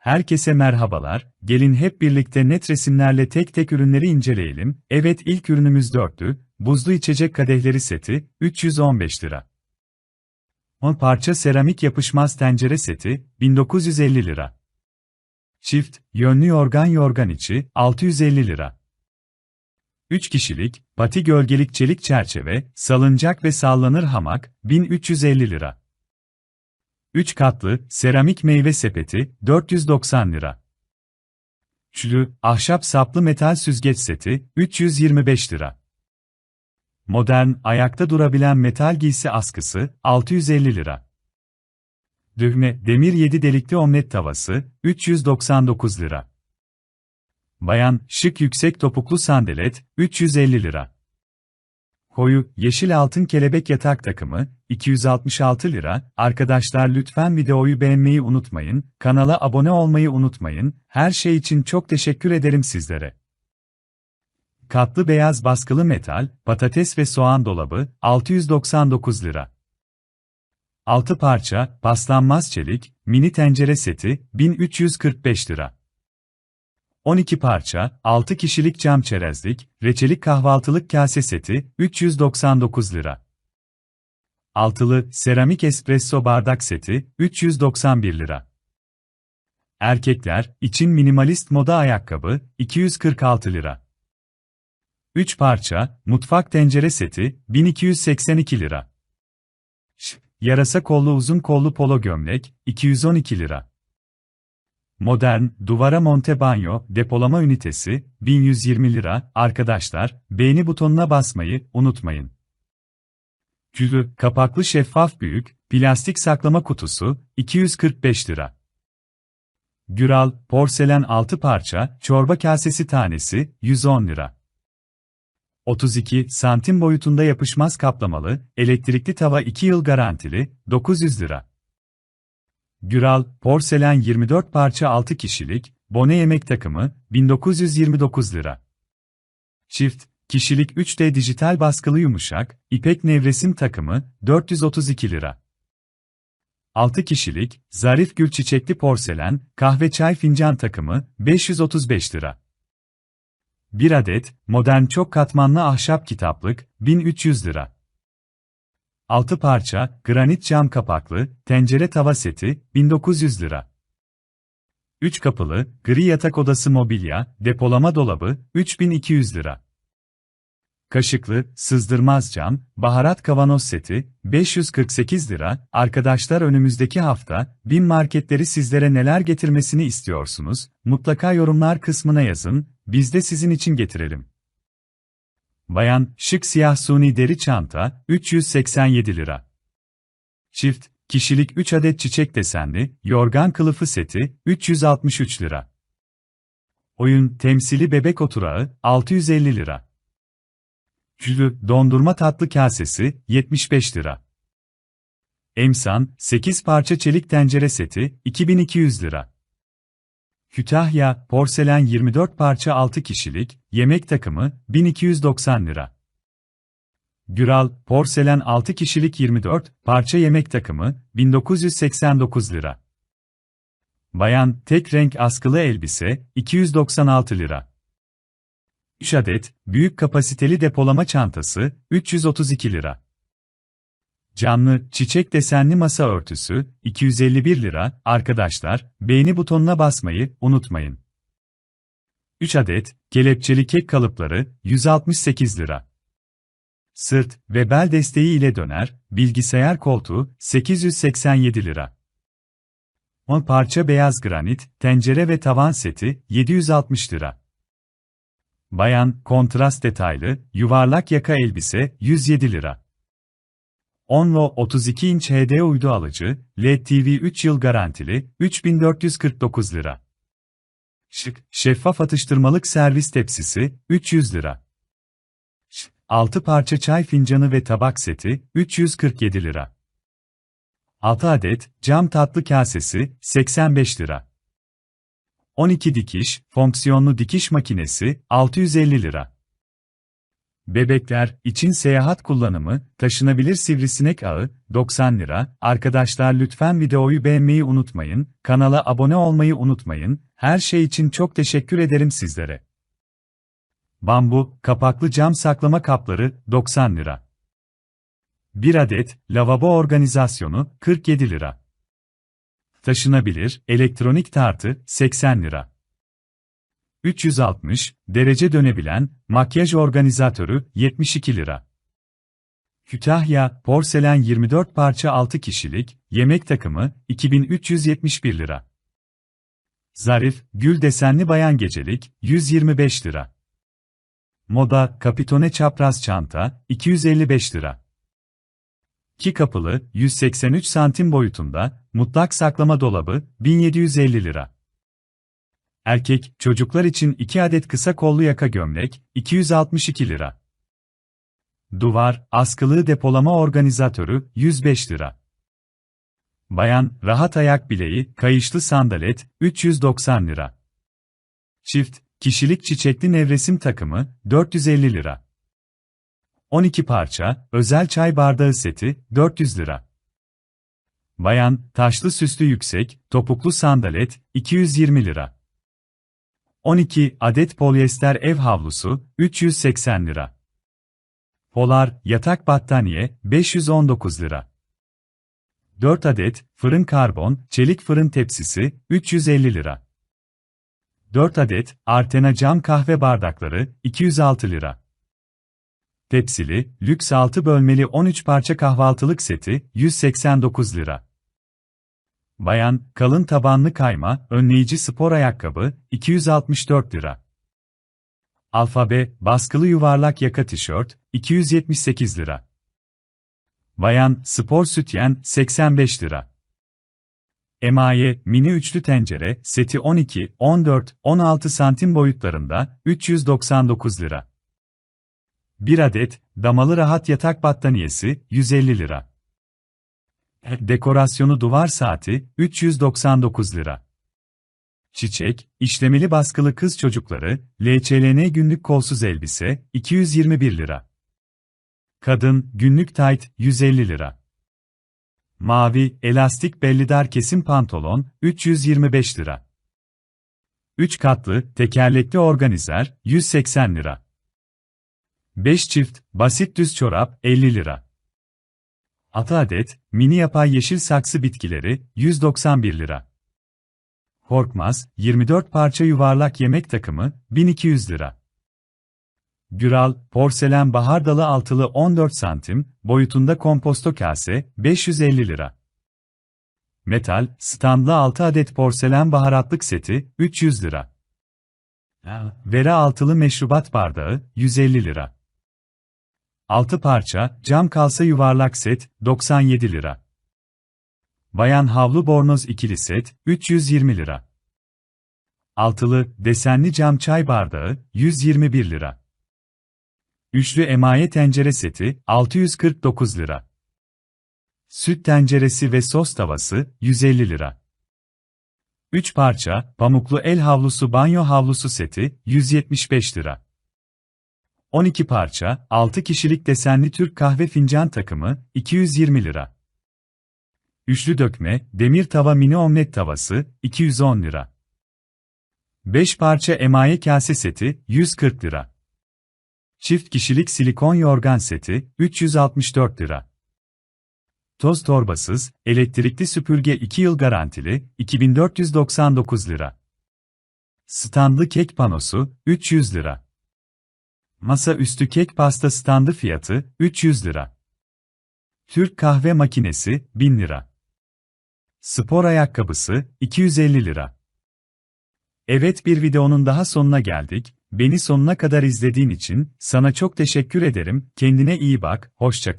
Herkese merhabalar, gelin hep birlikte net resimlerle tek tek ürünleri inceleyelim. Evet ilk ürünümüz dörtlü, buzlu içecek kadehleri seti, 315 lira. 10 parça seramik yapışmaz tencere seti, 1950 lira. Çift, yönlü yorgan yorgan içi, 650 lira. 3 kişilik, pati gölgelik çelik çerçeve, salıncak ve sallanır hamak, 1350 lira. 3 katlı, seramik meyve sepeti, 490 lira. Üçlü, ahşap saplı metal süzgeç seti, 325 lira. Modern, ayakta durabilen metal giysi askısı, 650 lira. Düğme, demir 7 delikli omlet tavası, 399 lira. Bayan, şık yüksek topuklu sandalet, 350 lira. Koyu, yeşil altın kelebek yatak takımı, 266 lira. Arkadaşlar lütfen videoyu beğenmeyi unutmayın, kanala abone olmayı unutmayın, her şey için çok teşekkür ederim sizlere. Katlı beyaz baskılı metal, patates ve soğan dolabı, 699 lira. 6 parça, paslanmaz çelik, mini tencere seti, 1345 lira. 12 parça, 6 kişilik cam çerezlik, reçelik kahvaltılık kase seti, 399 lira. Altılı, seramik espresso bardak seti, 391 lira. Erkekler, için minimalist moda ayakkabı, 246 lira. 3 parça, mutfak tencere seti, 1282 lira. Ş, yarasa kollu uzun kollu polo gömlek, 212 lira. Modern, duvara monte banyo, depolama ünitesi, 1120 lira. Arkadaşlar, beğeni butonuna basmayı unutmayın. Külü, kapaklı şeffaf büyük, plastik saklama kutusu, 245 lira. Güral, porselen 6 parça, çorba kasesi tanesi, 110 lira. 32 santim boyutunda yapışmaz kaplamalı, elektrikli tava 2 yıl garantili, 900 lira. Güral, porselen 24 parça 6 kişilik, bone yemek takımı, 1929 lira. Çift, kişilik 3D dijital baskılı yumuşak, ipek nevresim takımı, 432 lira. 6 kişilik, zarif gül çiçekli porselen, kahve çay fincan takımı, 535 lira. 1 adet, modern çok katmanlı ahşap kitaplık, 1300 lira. 6 parça, granit cam kapaklı, tencere tava seti, 1900 lira. 3 kapılı, gri yatak odası mobilya, depolama dolabı, 3200 lira. Kaşıklı, sızdırmaz cam, baharat kavanoz seti, 548 lira. Arkadaşlar önümüzdeki hafta, bin marketleri sizlere neler getirmesini istiyorsunuz? Mutlaka yorumlar kısmına yazın, biz de sizin için getirelim. Bayan, şık siyah suni deri çanta, 387 lira. Çift, kişilik 3 adet çiçek desenli, yorgan kılıfı seti, 363 lira. Oyun, temsili bebek oturağı, 650 lira. Külü, dondurma tatlı kasesi, 75 lira. Emsan, 8 parça çelik tencere seti, 2200 lira. Kütahya, porselen 24 parça 6 kişilik, yemek takımı, 1290 lira. Güral, porselen 6 kişilik 24 parça yemek takımı, 1989 lira. Bayan, tek renk askılı elbise, 296 lira. 3 adet, büyük kapasiteli depolama çantası, 332 lira. Canlı, çiçek desenli masa örtüsü, 251 lira. Arkadaşlar, beğeni butonuna basmayı unutmayın. 3 adet, kelepçeli kek kalıpları, 168 lira. Sırt ve bel desteği ile döner, bilgisayar koltuğu, 887 lira. 10 parça beyaz granit, tencere ve tavan seti, 760 lira. Bayan, kontrast detaylı, yuvarlak yaka elbise, 107 lira. Onlo 32 inç HD uydu alıcı, LED TV 3 yıl garantili, 3449 lira. Şık, şeffaf atıştırmalık servis tepsisi, 300 lira. Şık, 6 parça çay fincanı ve tabak seti, 347 lira. 6 adet, cam tatlı kasesi, 85 lira. 12 dikiş, fonksiyonlu dikiş makinesi, 650 lira. Bebekler için seyahat kullanımı, taşınabilir sivrisinek ağı, 90 lira. Arkadaşlar lütfen videoyu beğenmeyi unutmayın, kanala abone olmayı unutmayın. Her şey için çok teşekkür ederim sizlere. Bambu, kapaklı cam saklama kapları, 90 lira. 1 adet, lavabo organizasyonu, 47 lira. Taşınabilir, elektronik tartı, 80 lira. 360 derece dönebilen makyaj organizatörü 72 lira. Kütahya porselen 24 parça 6 kişilik yemek takımı 2371 lira. Zarif gül desenli bayan gecelik 125 lira. Moda kapitone çapraz çanta 255 lira. 2 kapılı 183 santim boyutunda mutlak saklama dolabı 1750 lira. Erkek, çocuklar için 2 adet kısa kollu yaka gömlek, 262 lira. Duvar, askılığı depolama organizatörü, 105 lira. Bayan, rahat ayak bileği, kayışlı sandalet, 390 lira. Çift, kişilik çiçekli nevresim takımı, 450 lira. 12 parça, özel çay bardağı seti, 400 lira. Bayan, taşlı süslü yüksek, topuklu sandalet, 220 lira. 12 adet polyester ev havlusu, 380 lira. Polar, yatak battaniye, 519 lira. 4 adet, fırın karbon, çelik fırın tepsisi, 350 lira. 4 adet, Artena cam kahve bardakları, 206 lira. Tepsili, lüks 6 bölmeli 13 parça kahvaltılık seti, 189 lira. Bayan, kalın tabanlı kayma, önleyici spor ayakkabı, 264 lira. Alfabe, baskılı yuvarlak yaka tişört, 278 lira. Bayan, spor sütyen, 85 lira. Emaye, mini üçlü tencere, seti 12, 14, 16 santim boyutlarında, 399 lira. 1 adet, damalı rahat yatak battaniyesi, 150 lira. Dekorasyonu duvar saati 399 lira. Çiçek, işlemeli baskılı kız çocukları, LÇLN günlük kolsuz elbise 221 lira. Kadın günlük tayt 150 lira. Mavi elastik bellidar kesim pantolon 325 lira. 3 katlı tekerlekli organizer 180 lira. 5 çift basit düz çorap 50 lira. 6 adet, mini yapay yeşil saksı bitkileri, 191 lira. Korkmaz, 24 parça yuvarlak yemek takımı, 1200 lira. Güral, porselen bahar dalı altılı 14 santim, boyutunda komposto kase, 550 lira. Metal, standlı 6 adet porselen baharatlık seti, 300 lira. Vera altılı meşrubat bardağı, 150 lira. 6 parça, cam kalsa yuvarlak set, 97 lira. Bayan havlu bornoz ikili set, 320 lira. Altılı, desenli cam çay bardağı, 121 lira. Üçlü emaye tencere seti, 649 lira. Süt tenceresi ve sos tavası, 150 lira. 3 parça, pamuklu el havlusu banyo havlusu seti, 175 lira. 12 parça, 6 kişilik desenli Türk kahve fincan takımı, 220 lira. Üçlü dökme, demir tava mini omlet tavası, 210 lira. 5 parça emaye kase seti, 140 lira. Çift kişilik silikon yorgan seti, 364 lira. Toz torbasız, elektrikli süpürge 2 yıl garantili, 2499 lira. Standlı kek panosu, 300 lira. Masa üstü kek pasta standı fiyatı 300 lira. Türk kahve makinesi 1000 lira. Spor ayakkabısı 250 lira. Evet bir videonun daha sonuna geldik. Beni sonuna kadar izlediğin için sana çok teşekkür ederim. Kendine iyi bak, hoşça kal.